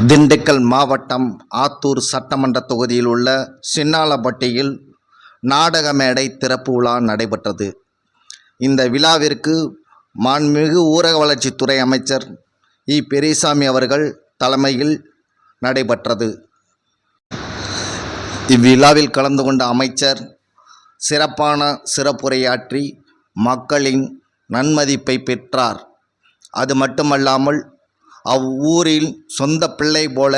திண்டுக்கல் மாவட்டம் ஆத்தூர் சட்டமன்ற தொகுதியில் உள்ள சின்னாலப்பட்டியில் நாடக மேடை திறப்பு விழா நடைபெற்றது. இந்த விழாவிற்கு மாண்புமிகு ஊரக வளர்ச்சித்துறை அமைச்சர் இ. பெரியசாமி அவர்கள் தலைமையில் நடைபெற்றது. இவ்விழாவில் கலந்து கொண்ட அமைச்சர் சிறப்பான சிறப்புரையாற்றி மக்களின் நன்மதிப்பை பெற்றார். அது மட்டுமல்லாமல் அவ்வூரில் சொந்த பிள்ளை போல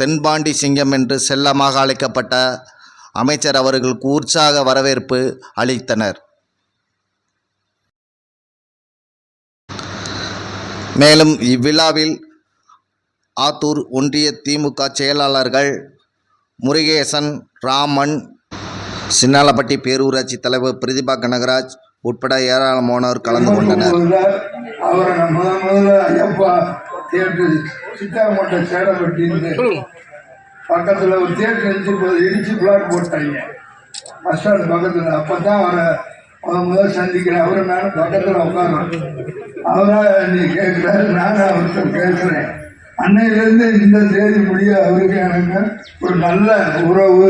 தென்பாண்டி சிங்கம் என்று செல்லமாக அழைக்கப்பட்ட அமைச்சர் அவர்களுக்கு உற்சாக வரவேற்பு அளித்தனர். மேலும் இவ்விழாவில் ஆத்தூர் ஒன்றிய திமுக செயலாளர்கள் முருகேசன் ராமன் சின்னாலப்பட்டி பேரூராட்சி தலைவர் பிரதிபா கனகராஜ் உட்பட ஏராளமானோர் கலந்து கொண்டனர். ஐயப்பா தியேட்டர் சித்தாமட்ட சேடப்பட்டின்னு பக்கத்துல ஒரு தியேட்டர் இடிச்சு இடிச்சு பிளாட் போட்டாங்க. பஸ் ஸ்டாண்ட் பக்கத்துல. அப்பதான் அவரை முத முதல் சந்திக்கிறேன். அவரை நானும் பக்கத்துல உட்காரோம் அவரா நீ கேட்கிறாரு. நானும் அவர்கிட்ட பேசுறேன். அன்னையிலிருந்து இந்த தேதி முடிய அவருக்கு எனக்கு ஒரு நல்ல உறவு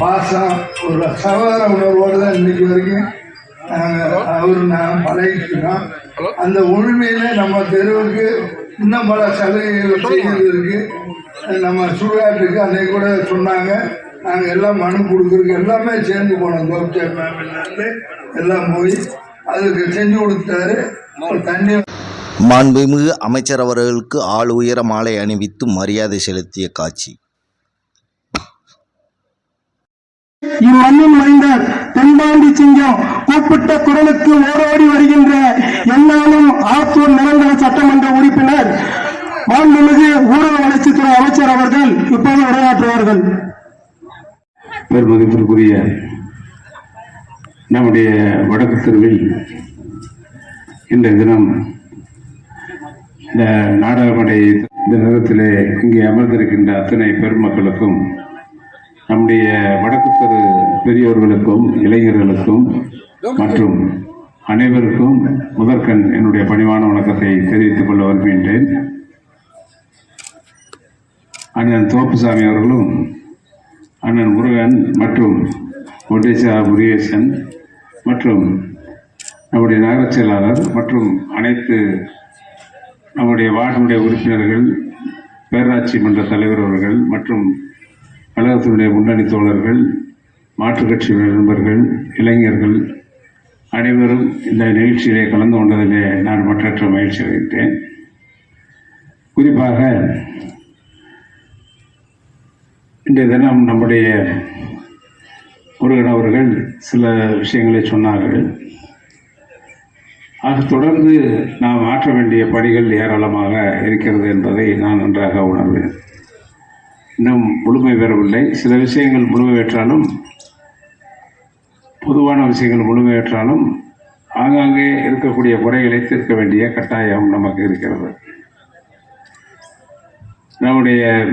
பாசம் ஒரு சகோதர உணர்வோடு தான் இன்னைக்கு வரைக்கும் அவர் நான் பழகிக்கிறோம். அந்த உரிமையில நம்ம தெருவுக்கு இன்னும் பல சலுகைகள் செய்யறதுக்கு நம்ம சுடுகாட்டுக்கு அன்னைக்கு கூட சொன்னாங்க. நாங்கள் எல்லாம் மனு கொடுக்குறதுக்கு எல்லாமே சேர்ந்து போனோம். கோபிச்சர் மேம்லேருந்து எல்லாம் போய் அதுக்கு செஞ்சு கொடுத்தாரு. தண்ணி மாண்புமிகு அமைச்சர் அவர்களுக்கு ஆள் உயர மாலை அணிவித்து மரியாதை செலுத்திய காட்சி. இம்மண்ணின் மைந்தர் தென்பாண்டி சிங்கம் கூப்பிட்ட குரலுக்கு ஓடோடி வருகின்ற என்னாலும் ஆத்தூர் உறுப்பினர் மாண்புமிகு ஊரக வளர்ச்சித்துறை அமைச்சர் அவர்கள் இப்போது உரையாற்றுவார்கள். பெருமதிப்பிற்குரிய நம்முடைய வடக்கு தெருவில் இன்றைய தினம் இந்த நாடகமடை இந்த நேரத்திலே இங்கே அமர்ந்திருக்கின்ற அத்தனை பெருமக்களுக்கும் நம்முடைய வடக்கு தெரு பெரியோர்களுக்கும் இளைஞர்களுக்கும் மற்றும் அனைவருக்கும் முதற்கண் என்னுடைய பணிவான வணக்கத்தை தெரிவித்துக் கொள்ள விரும்புகின்றேன். அண்ணன் தோப்புசாமி அவர்களும் அண்ணன் முருகன் மற்றும் ஒட்டேசா முருகேசன் மற்றும் நம்முடைய நகரச் செயலாளர் மற்றும் அனைத்து நம்முடைய வார்டுடைய உறுப்பினர்கள் பேராட்சி மன்ற தலைவர் அவர்கள் மற்றும் கழகத்தினுடைய முன்னணி தோழர்கள் மாற்றுக் கட்சி நண்பர்கள் இளைஞர்கள் அனைவரும் இந்த நிகழ்ச்சியிலே கலந்து கொண்டதிலே நான் மற்றற்ற மகிழ்ச்சி அடைகிறேன். குறிப்பாக இன்றைய தினம் நம்முடைய முருகன் அவர்கள் சில விஷயங்களை சொன்னார்கள். ஆக தொடர்ந்து நாம் ஆற்ற வேண்டிய பணிகள் ஏராளமாக இருக்கிறது என்பதை நான் நன்றாக உணர்வேன். இன்னும் முழுமை பெறவில்லை. சில விஷயங்கள் முழுமை பெற்றாலும் பொதுவான விஷயங்கள் முழுமை பெற்றாலும் ஆங்காங்கே இருக்கக்கூடிய குறைகளை தீர்க்க வேண்டிய கட்டாயம் நமக்கு இருக்கிறது. நம்முடைய